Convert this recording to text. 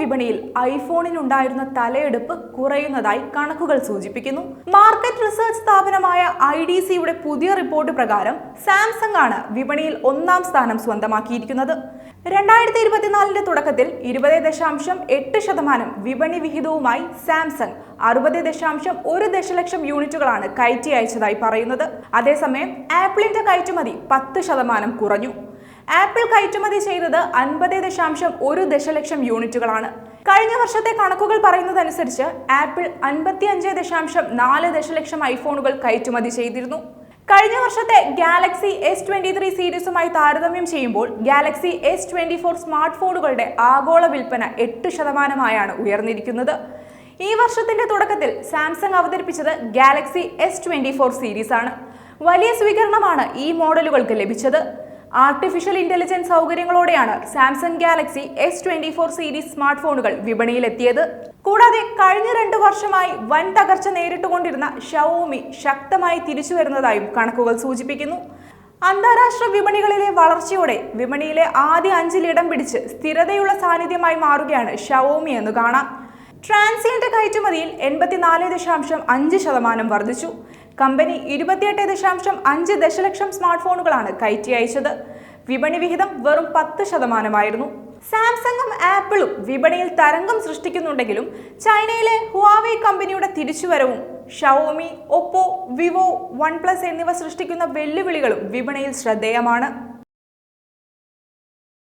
വിപണിയിൽ ഐഫോണിനുണ്ടായിരുന്ന തലയെടുപ്പ് കുറയുന്നതായി കണക്കുകൾ സൂചിപ്പിക്കുന്നു. മാർക്കറ്റ് റിസർച്ച് സ്ഥാപനമായ ഐ ഡി സിയുടെ പുതിയ റിപ്പോർട്ട് പ്രകാരം സാംസങ് ആണ് വിപണിയിൽ ഒന്നാം സ്ഥാനം സ്വന്തമാക്കിയിരിക്കുന്നത്. രണ്ടായിരത്തി ഇരുപത്തിനാലിന്റെ തുടക്കത്തിൽ ഇരുപത് ദശാംശം എട്ട് ശതമാനം വിപണി വിഹിതവുമായി സാംസങ് അറുപത് ദശാംശം ഒരു ദശലക്ഷം യൂണിറ്റുകളാണ് കയറ്റി അയച്ചതായി പറയുന്നത്. അതേസമയം ആപ്പിളിന്റെ കയറ്റുമതി പത്ത് ശതമാനം കുറഞ്ഞു. ആപ്പിൾ കയറ്റുമതി ചെയ്തത് അൻപത് ദശാംശം ഒരു ദശലക്ഷം യൂണിറ്റുകളാണ്. കഴിഞ്ഞ വർഷത്തെ കണക്കുകൾ പറയുന്നതനുസരിച്ച് ആപ്പിൾ അൻപത്തി അഞ്ച് ദശാംശം നാല് ദശലക്ഷം ഐഫോണുകൾ കയറ്റുമതി ചെയ്തിരുന്നു. കഴിഞ്ഞ വർഷത്തെ ഗാലക്സി എസ് ട്വന്റി ത്രീ സീരീസുമായി താരതമ്യം ചെയ്യുമ്പോൾ Galaxy S twenty four smart ഫോണുകളുടെ ആഗോള വിൽപ്പന എട്ട് ശതമാനമായാണ് ഉയർന്നിരിക്കുന്നത്. ഈ വർഷത്തിന്റെ തുടക്കത്തിൽ സാംസങ് അവതരിപ്പിച്ചത് Galaxy S twenty four series ആണ് വലിയ സ്വീകരണമാണ് ഈ മോഡലുകൾക്ക് ലഭിച്ചത്. Artificial intelligence സൗകര്യങ്ങളോടെയാണ് Samsung Galaxy S twenty four series smart ഫോണുകൾ വിപണിയിലെത്തിയത്. കൂടാതെ കഴിഞ്ഞ രണ്ട് വർഷമായി വൻ തകർച്ച നേരിട്ടുകൊണ്ടിരുന്ന ഷവോമി ശക്തമായി തിരിച്ചു വരുന്നതായും കണക്കുകൾ സൂചിപ്പിക്കുന്നു. അന്താരാഷ്ട്ര വിപണികളിലെ വളർച്ചയോടെ വിപണിയിലെ ആദ്യ അഞ്ചിൽ ഇടം പിടിച്ച് സ്ഥിരതയുള്ള സാന്നിധ്യമായി മാറുകയാണ് ഷവോമി എന്ന് കാണാം. ട്രാൻസിയന്റ് കയറ്റുമതിയിൽ എൺപത്തിനാല് ദശാംശം അഞ്ച് ശതമാനം വർദ്ധിച്ചു. കമ്പനി ഇരുപത്തിയെട്ട് ദശാംശം അഞ്ച് ദശലക്ഷം സ്മാർട്ട് ഫോണുകളാണ് കയറ്റി അയച്ചത്. വിപണി വിഹിതം വെറും പത്ത് ശതമാനമായിരുന്നു. സാംസങ്ങും ആപ്പിളും വിപണിയിൽ തരംഗം സൃഷ്ടിക്കുന്നുണ്ടെങ്കിലും ചൈനയിലെ ഹുവാവേ കമ്പനിയുടെ തിരിച്ചുവരവും Xiaomi Oppo Vivo OnePlus എന്നിവ സൃഷ്ടിക്കുന്ന വെല്ലുവിളികളും വിപണിയിൽ ശ്രദ്ധേയമാണ്.